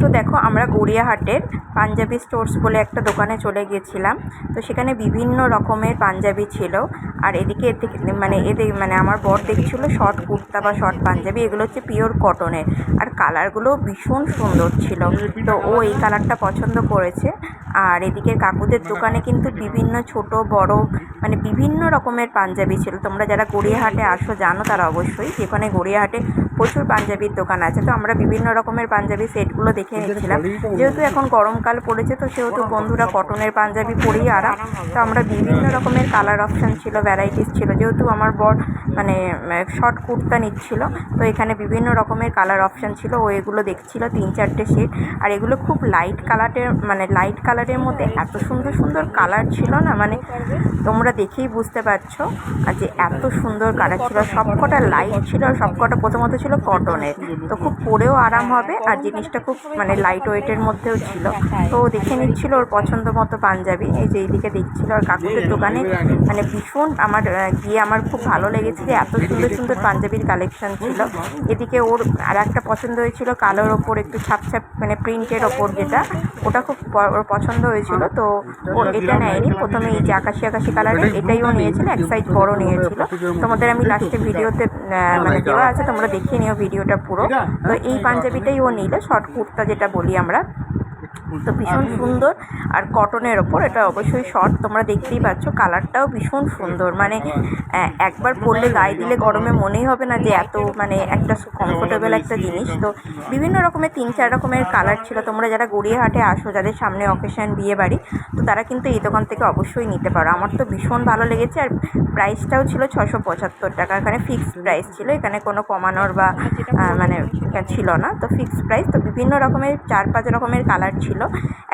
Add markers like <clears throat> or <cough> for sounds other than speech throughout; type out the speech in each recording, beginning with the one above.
তো দেখো, আমরা গড়িয়াহাটের পাঞ্জাবি স্টোর্স বলে একটা দোকানে চলে গিয়েছিলাম। তো সেখানে বিভিন্ন রকমের পাঞ্জাবি ছিল। আর এদিকে মানে এদের মানে আমার বর দেখছিল শর্ট কুর্তা বা শর্ট পাঞ্জাবি, এগুলো হচ্ছে পিওর কটনের আর কালারগুলো ভীষণ সুন্দর ছিল। তো ও এই কালারটা পছন্দ করেছে। আর এদিকে কাকুদের দোকানে কিন্তু বিভিন্ন ছোট, বড় মানে বিভিন্ন রকমের পাঞ্জাবি ছিল। তোমরা যারা গড়িয়াহাটে আসো, জানো তারা অবশ্যই। যেখানে গড়িয়াহাটে প্রচুর পাঞ্জাবির দোকান আছে। তো আমরা বিভিন্ন রকমের পাঞ্জাবি সেটগুলো দেখে নিচ্ছিলাম যেহেতু এখন গরমকাল পড়েছে তো সেহেতু বন্ধুরা কটনের পাঞ্জাবি পরেই আরাম। তো আমরা বিভিন্ন রকমের কালার অপশান ছিল ভ্যারাইটিস ছিল। যেহেতু আমার বর মানে শর্ট কুর্তা নিচ্ছিল তো এখানে বিভিন্ন রকমের কালার অপশান ছিল। ও এগুলো দেখছিল তিন চারটে শেড আর এগুলো খুব লাইট কালারের মানে লাইট কালারের মধ্যে এত সুন্দর সুন্দর কালার ছিল না? মানে তোমরা দেখেই বুঝতে পারছ আর যে এত সুন্দর কালার ছিল। সবকটা লাইট ছিল সবকটা প্রথমত ছিল কটনের তো খুব পরেও আরাম হবে আর জিনিসটা খুব মানে লাইট ওয়েটের মধ্যেও ছিল। তো দেখে নিচ্ছিল ওর পছন্দ মতো পাঞ্জাবি। এই যে এইদিকে দেখছিল আর কাকুদের দোকানে। মানে ভীষণ আমার গিয়ে আমার খুব ভালো লেগেছে যে এত সুন্দর সুন্দর পাঞ্জাবির কালেকশন ছিল। এদিকে ওর আর একটা পছন্দ হয়েছিল কালোর ওপর একটু ছাপ ছাপ মানে প্রিন্টের ওপর যেটা। ওটা খুব ওর পছন্দ হয়েছিল। তো ও এটা নেয়নি। প্রথমে এই যে আকাশি আকাশি কালারের এটাই ও নিয়েছিল। এক সাইজ বড় নিয়েছিল। তোমাদের আমি লাস্টে ভিডিওতে মানে দেওয়া আছে। তোমরা দেখিয়ে নিও ভিডিওটা পুরো। তো এই পাঞ্জাবিটাই ও নিল শর্ট কুর্তা যেটা বলি আমরা। তো ভীষণ সুন্দর আর কটনের ওপর এটা অবশ্যই শর্ট তোমরা দেখতেই পাচ্ছ কালারটাও ভীষণ সুন্দর মানে একবার পরলে গায়ে দিলে গরমে মনেই হবে না যে এত মানে একটা কমফোর্টেবল একটা জিনিস তো বিভিন্ন রকমের তিন চার রকমের কালার ছিল তোমরা যারা গড়িয়াহাটে আসো যাদের সামনে অকেশন বিয়ে বাড়ি তো তারা কিন্তু এই দোকান থেকে অবশ্যই নিতে পারো আমার তো ভীষণ ভালো লেগেছে আর প্রাইসটাও ছিল ছশো পঁচাত্তর টাকা এখানে ফিক্সড প্রাইস ছিল এখানে কোনো কমানোর বা মানে ছিল না তো ফিক্সড প্রাইস তো বিভিন্ন রকমের চার পাঁচ রকমের কালার ছিল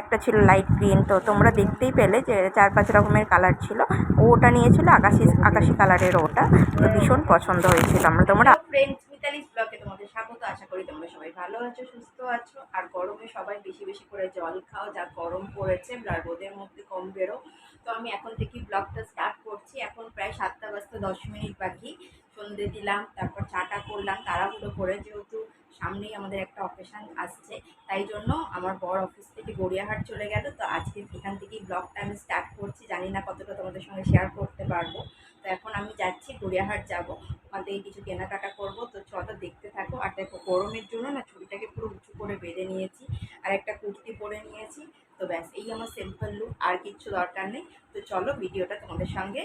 একটা ছিল লাইট গ্রিন তো তোমরা দেখতেই পেলে যে চার পাঁচ রকমের কালার ছিল। ওটা নিয়েছিল আকাশি আকাশি কালারের ওটা। তো ভীষণ পছন্দ হয়েছিল আমরা। তোমরা ফ্রেন্ডস মিতালিস ব্লগে তোমাদের স্বাগত। আশা করি তোমরা সবাই ভালো আছো, সুস্থ আছো। আর গরমে সবাই বেশি বেশি করে জল খাও, যা গরম পড়েছে আর রোদের মধ্যে কম বেরো। তো আমি এখন থেকে ব্লগটা স্টার্ট করছি। এখন প্রায় সাতটা বাজতে দশ মিনিট বাকি। সন্ধে দিলাম, তারপর চাটা করলাম, তাড়াহুড়ো করে যেহেতু সামনেই আমাদের একটা অকেশন আসছে। তাই জন্য আমার বড় অফিস থেকে গড়িয়াহাট চলে গেল। তো আজকে এখান থেকেই ব্লগটা আমি স্টার্ট করছি। জানি না কতটা তোমাদের সঙ্গে শেয়ার করতে পারব। তো এখন আমি যাচ্ছি, গড়িয়াহাট যাব। ওখান থেকে কিছু কেনাকাটা করব। তো চলো দেখতে থাকো। আর দেখো, গরমের জন্য না চুলটাকে পুরো উঁচু করে বেঁধে নিয়েছি। আর একটা কুর্তি পরে নিয়েছি। তো ব্যাস, এই আমার সিম্পল লুক আর কিচ্ছু দরকার নেই। তো চলো ভিডিওটা তোমাদের সঙ্গে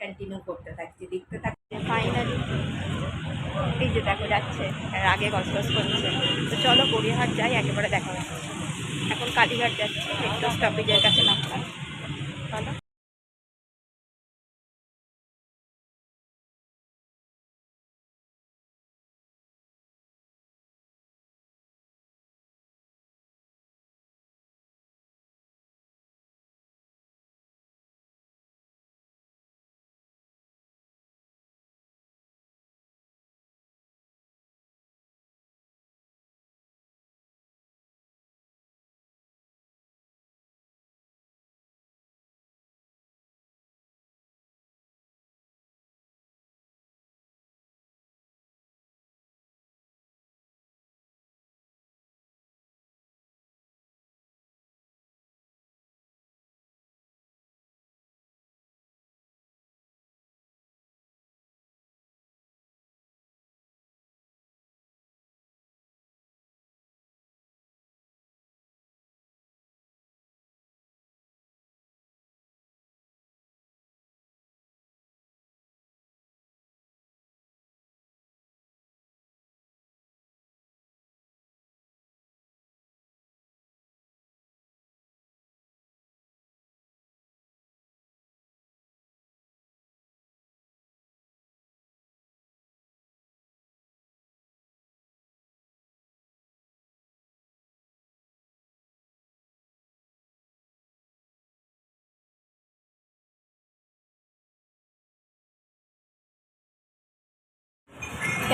কন্টিনিউ করতে থাকছি। দেখতে থাকছি ফাইনালি যে দেখো যাচ্ছে আগে গসগস করছে। তো চলো গড়িয়াহাট যাই, একেবারে দেখা হচ্ছে। এখন কালীঘাট যাচ্ছে একটু স্টপেজের কাছে নামলাম।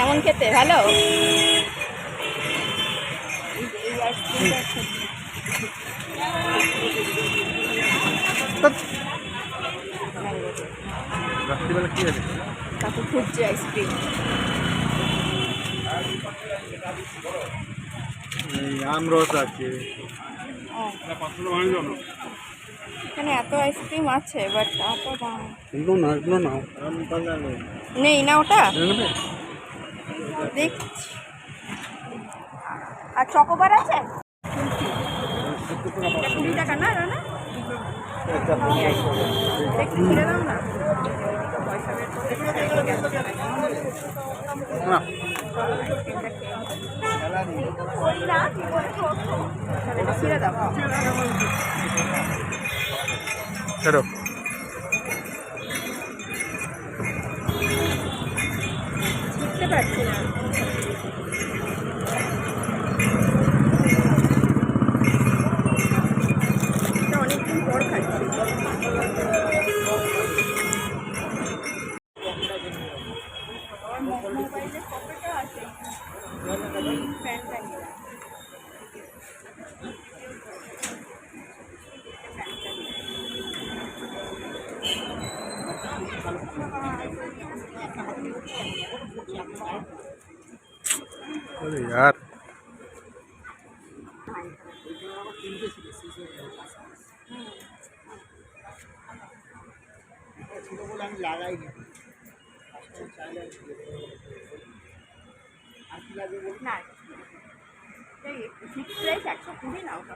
কেমন খেতে? ভালো? রাত্রিবেলা কাকু খুঁজছে আইসক্রিম আমরস আছে। এখানে এত আইসক্রিম আছে বাট এত দাম এগুলো না এগুলো না নেই না ওটা? দেখছি। আর চকোবার আছে? কুড়ি টাকা না রানা? একটু ছেড়ে দাও না। না। ছেড়ে দাও। একশো কুড়ি না ওটা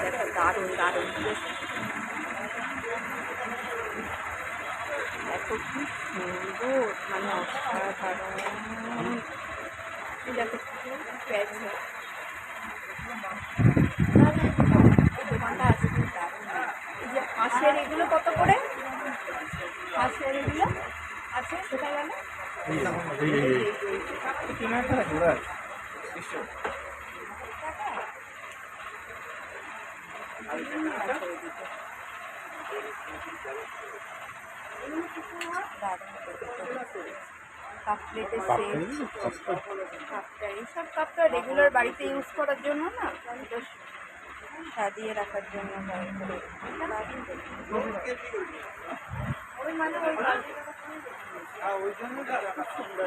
দেখো দারুণ দারুণ দেখো কি সুন্দর মানে অসাধারণ। দেখো দোকানটা আছে খুব দারুণ এই যে হাঁসের এগুলো কত করে? হাঁসের এগুলো আছে কোথায় গেল? কাপ প্লেটের সেট কাপটা এইসব কাপটা রেগুলার বাড়িতে ইউজ করার জন্য না? সাজিয়ে রাখার জন্য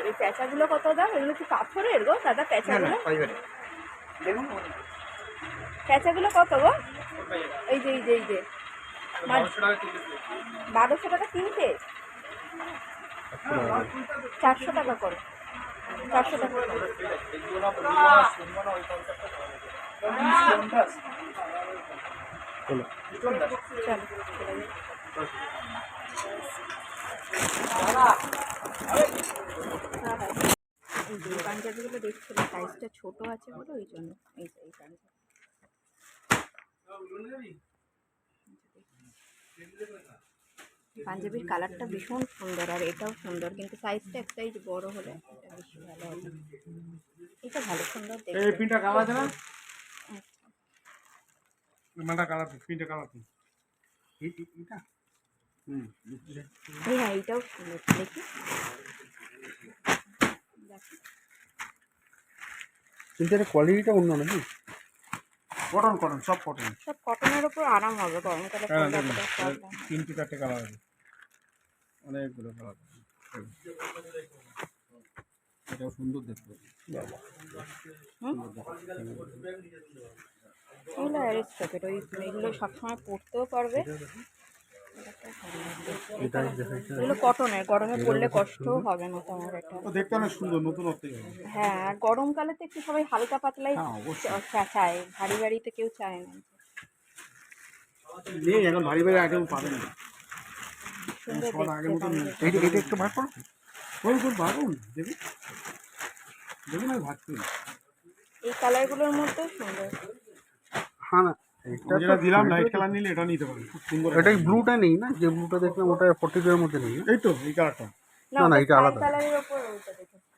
এই প্যাঁচাগুলো কত দাম? এগুলো কি পাথরের গো? দাদা প্যাঁচাগুলো? প্যাঁচাগুলো কত গো? এই যে এই যে এই যে। বারোশো টাকা তিনটে? চারশো টাকা করে। চারশো টাকা করে। সাইজটা ছোট আছে বলে ওই জন্য পাঞ্জাবির কালারটা ভীষণ সুন্দর, আর এটাও সুন্দর, কিন্তু সাইজটা এক সাইজ বড় হলে এটা বেশি ভালো হবে এটা ভালো সুন্দর দেখতে পিনটা কালার আছে না মাটা কালার পিনটা কালার এটা হুম এই হ্যাঁ এইটাও সুন্দর দেখি। কিন্তু এটা কোয়ালিটিটা অন্য নাকি? কটন কটন সব কটন সব কটনের ওপর আরাম হবে গরমকালে হ্যাঁ। তিনটে চারটে কালার আছে। অনেকগুলো কালার এটাও সুন্দর দেখতে। হুম? এগুলো অ্যারেজ প্যাকেট ওই এগুলো সবসময় পরতেও পারবে। এগুলো কটনের গরমে কষ্টও হবে না তোমার এটা দেখতে অনেক সুন্দর নতুনত্ব হ্যাঁ আর গরমকালে তো একটু সবাই হালকা পাতলাই হ্যাঁ, চায় ভারী বাড়িতে কেউ চায় না। নেই এখন ভারী ভারী আগেও পাবেন না। সুন্দর সবার আগের দেখতে মতন পাঞ্জাবি। এইটা এটা একটু বার করো। ওই খুব ভাবুন দেখুন দেখুন আমি ভাবছি। এই কালারগুলোর মধ্যেও সুন্দর। হ্যাঁ না যেটা দিলাম লাইট কালার নিলে এটা নিতে পারেন খুব সুন্দর এটা ব্লুটা নেই না? যে ব্লুটা দেখলাম ওটা ফর্টি এর মধ্যে নেই। এই তো এই কালারটা না না, এটা আলাদা।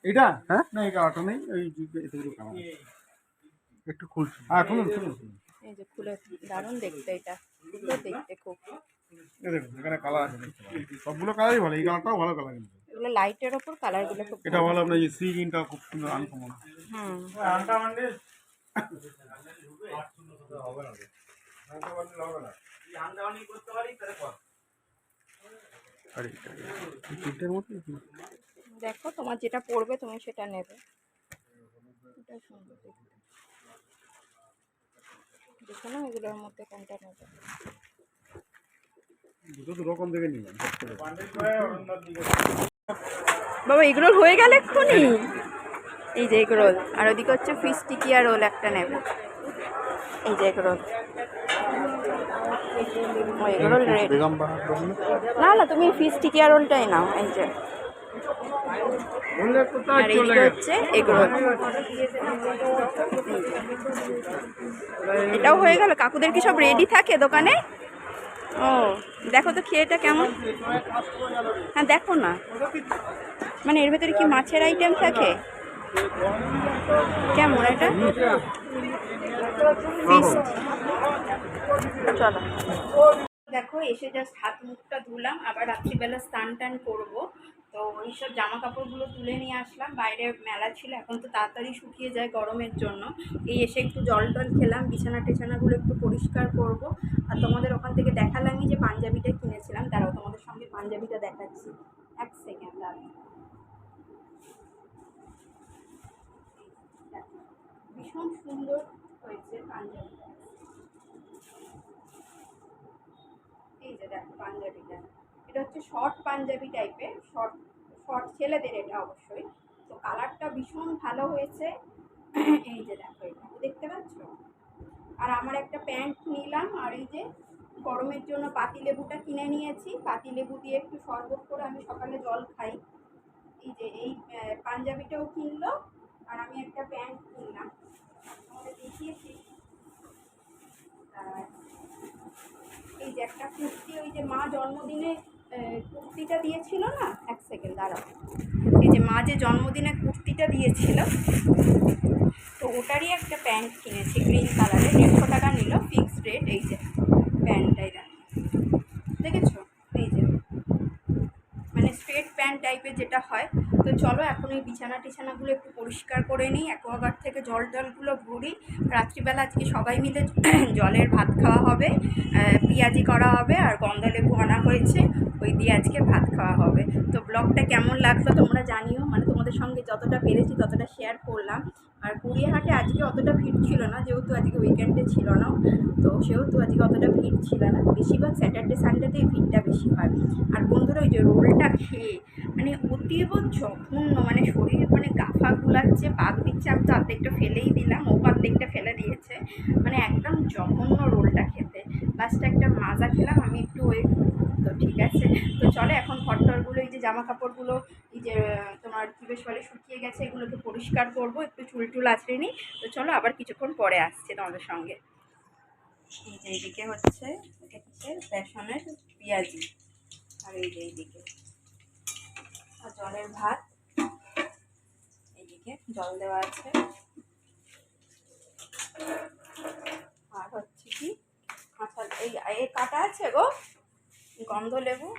এটা? হ্যাঁ? না এই কালারটা নেই ওই এতগুলো কালার একটু খুলছি। হ্যাঁ খুলুন খুলুন খুলুন। এই যে খুলে দারুণ দেখতে এটা। দেখতে খুব। দেখুন এখানে কালার আছে সবগুলো কালারই ভালো এই কালারটাও ভালো কালার কিন্তু। এগুলো লাইটের ওপর কালারগুলো খুব এটা ভালো। আপনার এই সি গ্রিনটা খুব সুন্দর আনকমন হুম। আর এইটা এই তিনটের মধ্যে? দেখো তোমার যেটা পড়বে তুমি সেটা নেবে। এটা সুন্দর দেখো না এগুলোর মধ্যে কোনটা নেবে। দুটো দু রকম দেখে নিলাম। বাবা এগরোল হয়ে গেল এক্ষুনি? এই যে এগরোল আর ওদিকে হচ্ছে ফিশ টিকিয়া রোল একটা নেবে। এই যে এগরোল। এগরোল রেড না? না তুমি ফিশ টিকিয়া রোলটাই নাও এই যে। আর এইদিকে হচ্ছে এগরোল। এটাও হয়ে গেল কাকুদের কি সব রেডি থাকে দোকানে? ও দেখো তো খেয়েটা কেমন। হ্যাঁ দেখো না। মানে এর ভেতরে কি মাছের আইটেম থাকে? কেমন এটা। চলো দেখো, এসে জাস্ট হাত মুখটা ধুলাম, আবার রাত্রিবেলা স্নান টান করব। তো ওইসব জামা কাপড়গুলো তুলে নিয়ে আসলাম। বাইরে মেলা ছিল, এখন তো তাড়াতাড়ি শুকিয়ে যায় গরমের জন্য। এই এসে একটু জল টল খেলাম, বিছানা টেছানাগুলো একটু পরিষ্কার করব। আর তোমাদের ওখান থেকে দেখালামই যে পাঞ্জাবিটা কিনেছিলাম। তারাও তোমাদের সঙ্গে পাঞ্জাবিটা দেখাচ্ছি। এক সেকেন্ড দাঁড়াও। ভীষণ সুন্দর হয়েছে পাঞ্জাবিটা এই যে দেখো পাঞ্জাবিটা। এটা হচ্ছে শর্ট পাঞ্জাবি টাইপের শর্ট শর্ট ছেলেদের এটা অবশ্যই। তো কালারটা ভীষণ ভালো হয়েছে। <clears throat> এই যে দেখো এটা। দেখতে পাচ্ছ? আর আমার একটা প্যান্ট নিলাম। আর এই যে গরমের জন্য পাতিলেবুটা কিনে নিয়েছি। পাতিলেবু দিয়ে একটু শরবত করে আমি সকালে জল খাই। এই যে এই পাঞ্জাবিটাও কিনলো। আর আমি একটা প্যান্ট কিনলাম। এই যে একটা কুর্তি, ওই যে মা জন্মদিনে কুর্তিটা দিয়েছিল না? এক সেকেন্ড দাঁড়াও। এই যে মা যে জন্মদিনে কুর্তিটা দিয়েছিল, তো ওটারই একটা প্যান্ট কিনেছি, গ্রিন কালারের দেড়শো টাকা নিল ফিক্সড রেট এই যে প্যান্টটাই দেখ দেখেছ? এই যে মানে স্ট্রেট প্যান্ট টাইপের যেটা হয় তো চলো, এখন এই বিছানা টিছানাগুলো একটু পরিষ্কার করে নিই, অ্যাকোয়াগার্ড থেকে জল টলগুলো ভরি, রাত্রিবেলা আজকে সবাই মিলে <clears throat> জলের ভাত খাওয়া হবে পেঁয়াজি করা হবে আর গন্ধলেবু আনা হয়েছে, ওই দিয়ে আজকে ভাত খাওয়া হবে। তো ব্লগটা কেমন লাগল তোমরা জানিও মানে তোমাদের সঙ্গে যতটা পেরেছি ততটা শেয়ার করলাম। আর গড়িয়াহাটে আজকে অতটা ভিড় ছিল না, যেহেতু আজকে উইকেন্ডে ছিল না, তো সেহেতু আজকে অতটা ভিড় ছিল না। বেশিরভাগ স্যাটারডে সানডেতেই ভিড়টা বেশি হয়। আর বন্ধুরা, ওই যে রোলটা খেয়ে মানে অতীব জঘন্য মানে শরীর মানে গাফা গুলাচ্ছে পাক দিচ্ছে আমি তো অর্ধেকটা ফেলেই দিলাম, ও অর্ধেকটা ফেলে দিয়েছে। মানে একদম জঘন্য রোলটা খেতে। লাস্টে একটা মাজা খেলাম, আমি একটু ওই, তো ঠিক আছে। তো চলে এখন ঘরটরগুলো, এই যে জামা কাপড়গুলো এই যে, তোমার কি বেশ বলে, শুকিয়ে গেছে, এগুলোকে পরিষ্কার করব, একটু চুল টুল আছড়ে নিই। তো চলো আবার কিছুক্ষণ পরে আসছে তোমাদের সঙ্গে। এই যে এইদিকে হচ্ছে এটা হচ্ছে, বেসনের পেঁয়াজি। আর এই যে এইদিকে। আর জলের ভাত। এইদিকে জল দেওয়া আছে। আর হচ্ছে কি কাঁচা এই এই কাটা আছে গো? গন্ধ লেবু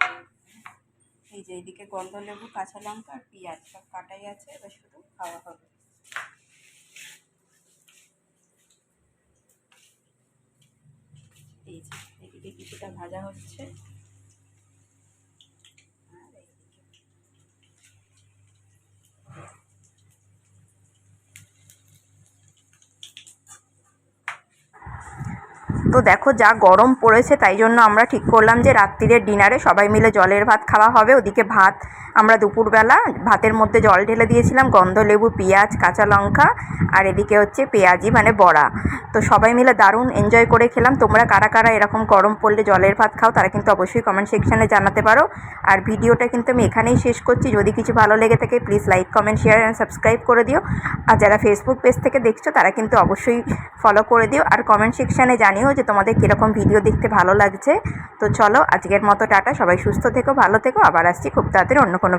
এই যে এইদিকে গন্ধ লেবু কাঁচা লঙ্কা আর পেঁয়াজ সব কাটাই আছে, এবার শুধু খাওয়া হবে। এই যে এদিকে কিছুটা ভাজা হচ্ছে। তো দেখো যা গরম পড়েছে, তাই জন্য আমরা ঠিক করলাম যে রাত্রিরের ডিনারে সবাই মিলে জলের ভাত খাওয়া হবে। ওদিকে ভাত আমরা দুপুরবেলা ভাতের মধ্যে জল ঢেলে দিয়েছিলাম, গন্ধ, লেবু, পেঁয়াজ, কাঁচা লঙ্কা আর এদিকে হচ্ছে পেঁয়াজি মানে বড়া। তো সবাই মিলে দারুণ এনজয় করে খেলাম। তোমরা কারা কারা এরকম গরম পড়লে জলের ভাত খাও, তারা কিন্তু অবশ্যই কমেন্ট সেকশানে জানাতে পারো। আর ভিডিওটা কিন্তু আমি এখানেই শেষ করছি। যদি কিছু ভালো লেগে থাকে please like comment share and subscribe করে দিও। আর যারা ফেসবুক পেজ থেকে দেখছ, তারা কিন্তু অবশ্যই ফলো করে দিও। আর কমেন্ট সেকশানে জানিও যে তোমাদের কীরকম ভিডিও দেখতে ভালো লাগছে। তো চলো আজকের মতো টাটা, সবাই সুস্থ থেকো, ভালো থেকো, আবার আসছি খুব তাড়াতাড়ি অন্য কোনো